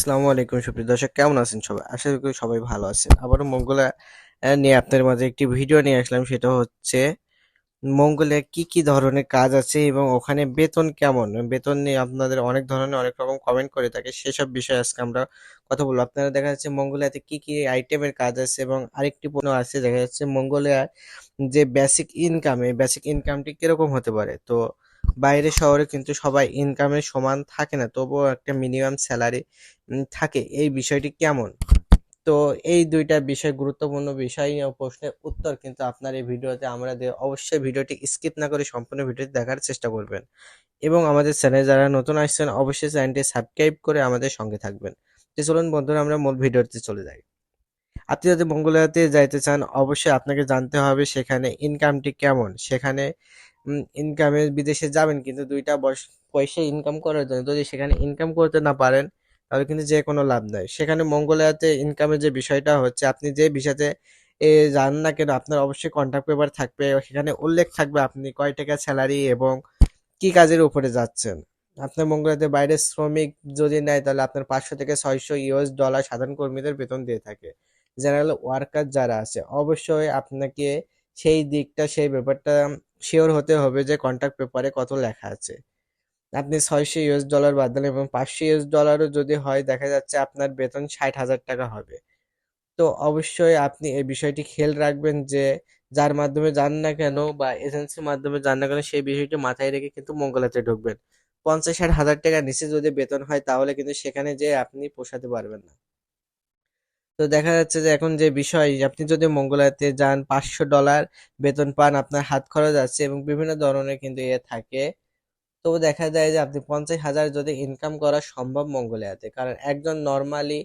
আসসালামু আলাইকুম সুপ্রিয় দর্শক, কেমন আছেন সবাই? আশা করি সবাই ভালো আছেন। আবারও মঙ্গলা নিয়ে আপনাদের মাঝে একটি ভিডিও নিয়ে আসলাম, সেটা হচ্ছে মঙ্গলে কি কি ধরনের কাজ আছে এবং ওখানে বেতন কেমন? বেতন নিয়ে আপনাদের অনেক ধরনের অনেক রকম কমেন্ট করে থাকে, সেসব বিষয়ে আজকে আমরা কথা বলব। আপনারা দেখা যাচ্ছে মঙ্গোলিয়াতে কি কি আইটেমের কাজ আছে এবং আরেকটি পণ্য আছে, দেখা যাচ্ছে মঙ্গোলিয়ার যে বেসিক ইনকাম এই বেসিক ইনকামটি কীরকম হতে পারে? তো বাইরে শহরে কিন্তু সবাই ইনকামের সমান থাকে না, তবুও একটা মিনিমাম স্যালারি থাকে। এই বিষয়টি কেমন? তো এই দুইটা বিষয় গুরুত্বপূর্ণ বিষয় প্রশ্নের উত্তর কিন্তু আপনার এই ভিডিওতে আমরা অবশ্যই ভিডিওটি স্কিপ না করে সম্পূর্ণ ভিডিওটি দেখার চেষ্টা করবেন। এবং আমাদের চ্যানেলে যারা নতুন আসছেন, অবশ্যই চ্যানেলটি সাবস্ক্রাইব করে আমাদের সঙ্গে থাকবেন। তো চলুন বন্ধুরা, আমরা মূল ভিডিওতে চলে যাই। আপনি যদি মঙ্গোলিয়াতে যাইতে চান, অবশ্যই আপনাকে জানতে হবে সেখানে ইনকামটি কেমন। সেখানে ইনকামে বিদেশে যাবেন কিন্তু দুইটা বয়স, পয়সা ইনকাম করার জন্য। যদি সেখানে ইনকাম করতে না পারেন, তাহলে কিন্তু যে কোনো লাভ নাই। সেখানে মঙ্গোলিয়াতে ইনকামের যে বিষয়টা হচ্ছে, আপনি যে ভিসাতে এ, যান না কেন, আপনার অবশ্যই কন্ট্যাক্ট পেপার থাকবে। সেখানে উল্লেখ থাকবে আপনি কয় টাকা স্যালারি এবং কি কাজের উপরে যাচ্ছেন। আপনার মঙ্গোলিয়াতে বাইরের শ্রমিক যদি নেয়, তাহলে আপনার পাঁচশো থেকে ছয়শো ইউএস ডলার সাধারণ কর্মীদের বেতন দিয়ে থাকে। জেনারেল ওয়ার্কার যারা আছে, অবশ্যই আপনাকে সেই দিকটা, সেই ব্যাপারটা শিওর হতে হবে যে কন্ট্রাক্ট পেপারে কত লেখা আছে। আপনি ছয়শো ইউএস ডলার বাদ দিলেন এবং পাঁচশো ইউএস ডলারও যদি হয়, দেখা যাচ্ছে আপনার বেতন ষাট হাজার টাকা হবে। তো অবশ্যই আপনি এই বিষয়টি খেয়াল রাখবেন যে যার মাধ্যমে যান না কেন বা এজেন্সির মাধ্যমে যান না কেন, সেই বিষয়টি মাথায় রেখে কিন্তু মঙ্গলাতে ঢুকবেন। পঞ্চাশ ষাট হাজার টাকার নিচে যদি বেতন হয়, তাহলে কিন্তু সেখানে যে আপনি পোষাতে পারবেন না। তো দেখা যাচ্ছে যে এখন যে বিষয়, আপনি যদি মঙ্গলাতে যান, পাঁচশো ডলার বেতন পান, আপনার হাত খরচ আছে এবং বিভিন্ন ধরনের কিন্তু ইয়ে থাকে। তো দেখা যায় যে আপনি পঞ্চাশ হাজার যদি ইনকাম করা সম্ভব মঙ্গোলিয়াতে কারণ একজন নর্মালি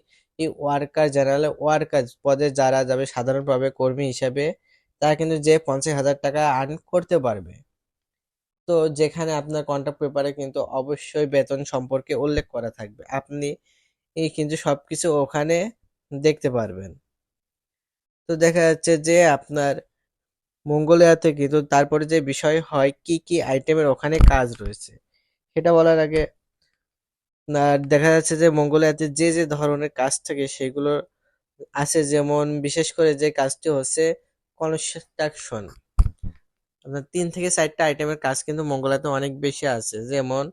ওয়ার্কার জেনারেল ওয়ার্কার পদে যারা যাবে, সাধারণভাবে কর্মী হিসাবে, তারা কিন্তু যে পঞ্চাশ হাজার টাকা আর্ন করতে পারবে। তো যেখানে আপনার কন্ট্রাক্ট পেপারে কিন্তু অবশ্যই বেতন সম্পর্কে উল্লেখ করা থাকবে। আপনি কিন্তু সবকিছু ওখানে দেখতে পারবেন। তো দেখা যাচ্ছে যে আপনার মঙ্গোলিয়াতে কিন্তু তারপরে যে বিষয় হয়, কি কি আইটেমের ওখানে কাজ রয়েছে, সেটা বলার আগে দেখা যাচ্ছে যে মঙ্গোলিয়াতে যে যে ধরনের কাজ থাকে সেগুলো আছে, যেমন বিশেষ করে যে কাজটি হচ্ছে কনস্ট্রাকশন। আপনার তিন থেকে চারটা আইটেমের কাজ কিন্তু মঙ্গোলিয়াতে অনেক বেশি আছে, যেমন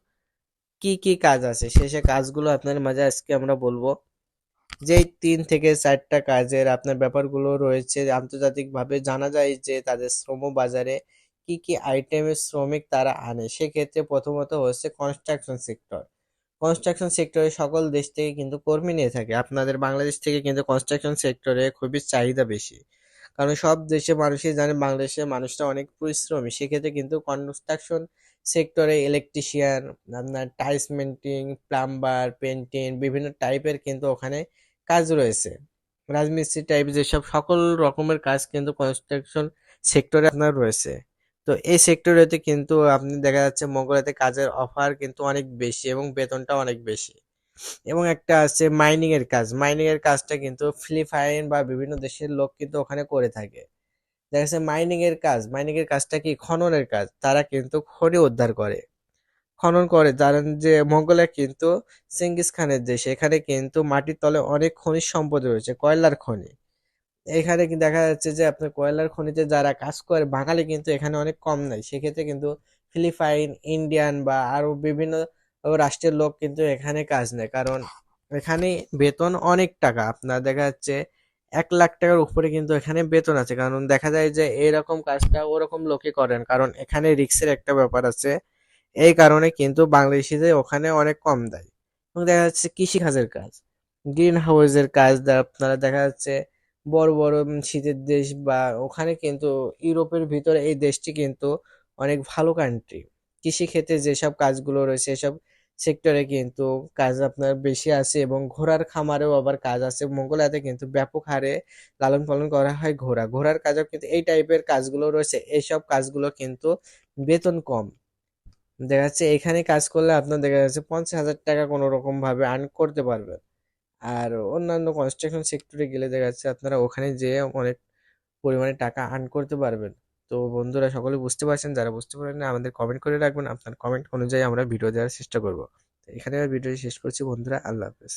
কি কি কাজ আছে, সে সে কাজগুলো আপনার মাঝে আজকে আমরা বলব। যে তিন থেকে চারটা কাজের আপনার ব্যাপারগুলো রয়েছে, আন্তর্জাতিকভাবে জানা যায় যে তাদের শ্রম বাজারে কি কি আইটেমের শ্রমিক তারা আনে। সেক্ষেত্রে প্রথমত হচ্ছে কনস্ট্রাকশন সেক্টর কনস্ট্রাকশন সেক্টরে সকল দেশ থেকে কিন্তু কর্মী নিয়ে থাকে। আপনাদের বাংলাদেশ থেকে কিন্তু কনস্ট্রাকশন সেক্টরে খুবই চাহিদা বেশি। কারণ সব দেশে মানুষই জানে বাংলাদেশের মানুষটা অনেক পরিশ্রমী। সেক্ষেত্রে কিন্তু কনস্ট্রাকশন সেক্টরে ইলেকট্রিশিয়ান আপনার টাইলস মেন্টিং প্লাম্বার পেন্টিং বিভিন্ন টাইপের কিন্তু ওখানে কাজ রয়েছে। রাজমিস্ত্রি টাইপ যেসব সকল রকমের কাজ কিন্তু কনস্ট্রাকশন সেক্টরে আপনার রয়েছে। তো এই সেক্টরেতে কিন্তু আপনি দেখা যাচ্ছে মঙ্গলাতে কাজের অফার কিন্তু অনেক বেশি এবং বেতনটা অনেক বেশি। এবং একটা আছে মাইনিং এর কাজ। মাইনিং এর কাজটা কিন্তু ফিলিপাইন বা বিভিন্ন দেশের লোক কিন্তু ওখানে করে থাকে। দেখা যাচ্ছে মাইনিং এর কাজ। মাইনিং এর কাজটা কি খননের কাজ? তারা কিন্তু খনি উদ্ধার করে। খনন করে জানেন যে মঙ্গলে কিন্তু চেঙ্গিস খানের দেশ। এখানে কিন্তু মাটির তলে অনেক খনিজ সম্পদ রয়েছে, কয়লার খনি। এখানে কি দেখা যাচ্ছে যে আপনার কয়লার খনিতে যারা কাজ করে, বাঙালি কিন্তু এখানে অনেক কম নাই। সেক্ষেত্রে কিন্তু ফিলিপাইন, ইন্ডিয়ান বা আরও বিভিন্ন রাষ্ট্রের লোক কিন্তু এখানে কাজ নেয়। কারণ এখানে বেতন অনেক টাকা। আপনার দেখা যাচ্ছে এক লাখ টাকার উপরে কিন্তু এখানে বেতন আছে। কারণ দেখা যায় যে এরকম কাজটা ওরকম লোকে করেন। কারণ এখানে রিক্সের একটা ব্যাপার আছে। এই কারণে কিন্তু বাংলাদেশিদের ওখানে অনেক কম দেয়। এবং দেখা যাচ্ছে কৃষিকাজের কাজ গ্রিন হাউসের কাজ আপনারা দেখা যাচ্ছে বড় বড় শীতের দেশ বা ওখানে কিন্তু ইউরোপের ভিতরে এই দেশটি কিন্তু অনেক ভালো কান্ট্রি কৃষিক্ষেত্রে যেসব কাজগুলো রয়েছে, এসব সেক্টরে কিন্তু কাজ আপনার বেশি আছে এবং ঘোড়ার খামারেও আবার কাজ আছে। মঙ্গোলিয়াতে কিন্তু ব্যাপক হারে লালন পালন করা হয় ঘোড়া। ঘোড়ার কাজও কিন্তু এই টাইপের কাজগুলো রয়েছে। এইসব কাজগুলো কিন্তু বেতন কম। দেখা যাচ্ছে এখানে কাজ করলে আপনার দেখা যাচ্ছে পঞ্চাশ হাজার টাকা কোনো রকম ভাবে আর্ন করতে পারবেন। আর অন্যান্য কনস্ট্রাকশন সেক্টরে গেলে দেখা যাচ্ছে আপনারা ওখানে যেয়ে অনেক পরিমাণে টাকা আর্ন করতে পারবেন। তো বন্ধুরা সকলে বুঝতে পারছেন, যারা বুঝতে পারেন না আমাদের কমেন্ট করে রাখবেন। আপনার কমেন্ট অনুযায়ী আমরা ভিডিও দেওয়ার চেষ্টা করব। এখানে ভিডিওটি শেষ করছি বন্ধুরা, আল্লাহ হাফেজ।